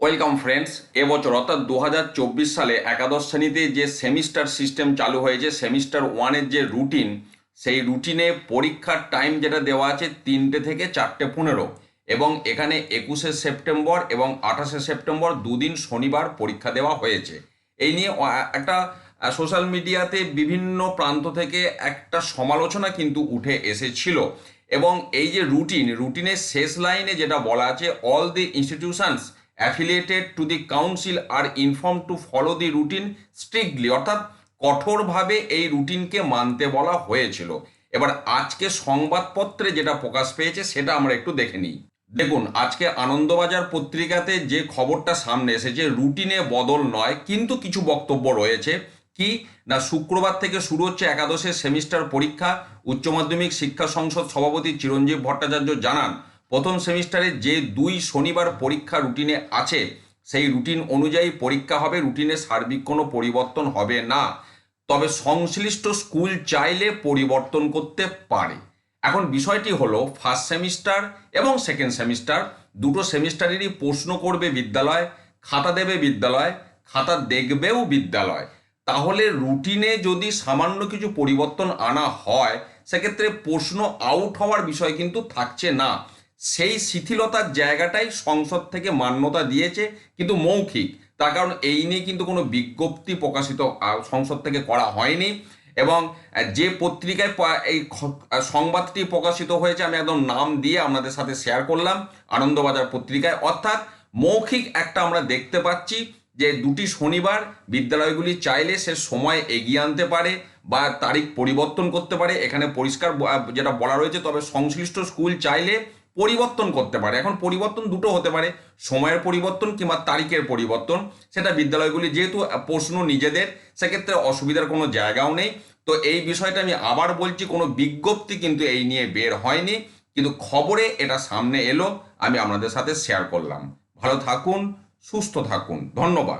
Welcome friends এবছর অর্থাৎ দু হাজার চব্বিশ সালে একাদশ শ্রেণীতে যে সেমিস্টার সিস্টেম চালু হয়েছে, সেমিস্টার ওয়ানের যে রুটিন, সেই রুটিনে পরীক্ষার টাইম যেটা দেওয়া আছে তিনটে থেকে চারটে পনেরো। এবং এখানে একুশে সেপ্টেম্বর এবং আঠাশে সেপ্টেম্বর দুদিন শনিবার পরীক্ষা দেওয়া হয়েছে। এই নিয়ে একটা সোশ্যাল মিডিয়াতে বিভিন্ন প্রান্ত থেকে একটা সমালোচনা কিন্তু উঠে এসেছিল। এবং এই যে রুটিন, রুটিনের শেষ লাইনে যেটা বলা আছে all the institutions affiliated to the council are informed to follow the routine strictly অর্থাৎ কঠোরভাবে এই রুটিনকে মানতে বলা হয়েছিল। এবার আজকে সংবাদপত্রে যেটা প্রকাশ পেয়েছে সেটা আমরা একটু দেখে নিই। দেখুন, আজকে আনন্দবাজার পত্রিকাতে যে খবরটা সামনে এসেছে রুটিনে বদল নয়, কিন্তু কিছু বক্তব্য রয়েছে। কি? না, শুক্রবার থেকে শুরু হচ্ছে একাদশের সেমিস্টার পরীক্ষা। উচ্চ মাধ্যমিক শিক্ষা সংসদ সভাপতি চিরঞ্জীব ভট্টাচার্য জানান প্রথম সেমিস্টারে যে দুই শনিবার পরীক্ষা রুটিনে আছে, সেই রুটিন অনুযায়ী পরীক্ষা হবে, রুটিনে সার্বিক কোনো পরিবর্তন হবে না। তবে সংশ্লিষ্ট স্কুল চাইলে পরিবর্তন করতে পারে। এখন বিষয়টি হলো ফার্স্ট সেমিস্টার এবং সেকেন্ড সেমিস্টার দুটো সেমিস্টারেরই প্রশ্ন করবে বিদ্যালয়, খাতা দেবে বিদ্যালয়, খাতা দেখবেও বিদ্যালয়। তাহলে রুটিনে যদি সামান্য কিছু পরিবর্তন আনা হয়, সেক্ষেত্রে প্রশ্ন আউট হওয়ার বিষয় কিন্তু থাকছে না। সেই শিথিলতার জায়গাটাই সংসদ থেকে মান্যতা দিয়েছে, কিন্তু মৌখিক। তার কারণ এই নিয়ে কিন্তু কোনো বিজ্ঞপ্তি প্রকাশিত সংসদ থেকে করা হয়নি এবং যে পত্রিকায় এই সংবাদটি প্রকাশিত হয়েছে, আমি একদম নাম দিয়ে আপনাদের সাথে শেয়ার করলাম, আনন্দবাজার পত্রিকায়। অর্থাৎ মৌখিক একটা আমরা দেখতে পাচ্ছি যে দুটি শনিবার বিদ্যালয়গুলি চাইলে সে সময় এগিয়ে আনতে পারে বা তারিখ পরিবর্তন করতে পারে। এখানে পরিষ্কার যেটা বলা রয়েছে, তবে সংশ্লিষ্ট স্কুল চাইলে পরিবর্তন করতে পারে। এখন পরিবর্তন দুটো হতে পারে, সময়ের পরিবর্তন কিংবা তারিখের পরিবর্তন। সেটা বিদ্যালয়গুলি যেহেতু প্রশ্ন নিজেদের, সেক্ষেত্রে অসুবিধার কোনো জায়গাও নেই। তো এই বিষয়টা আমি আবার বলছি, কোনো বিজ্ঞপ্তি কিন্তু এই নিয়ে বের হয়নি। কিন্তু খবরে এটা সামনে এলো, আমি আপনাদের সাথে শেয়ার করলাম। ভালো থাকুন, সুস্থ থাকুন। ধন্যবাদ।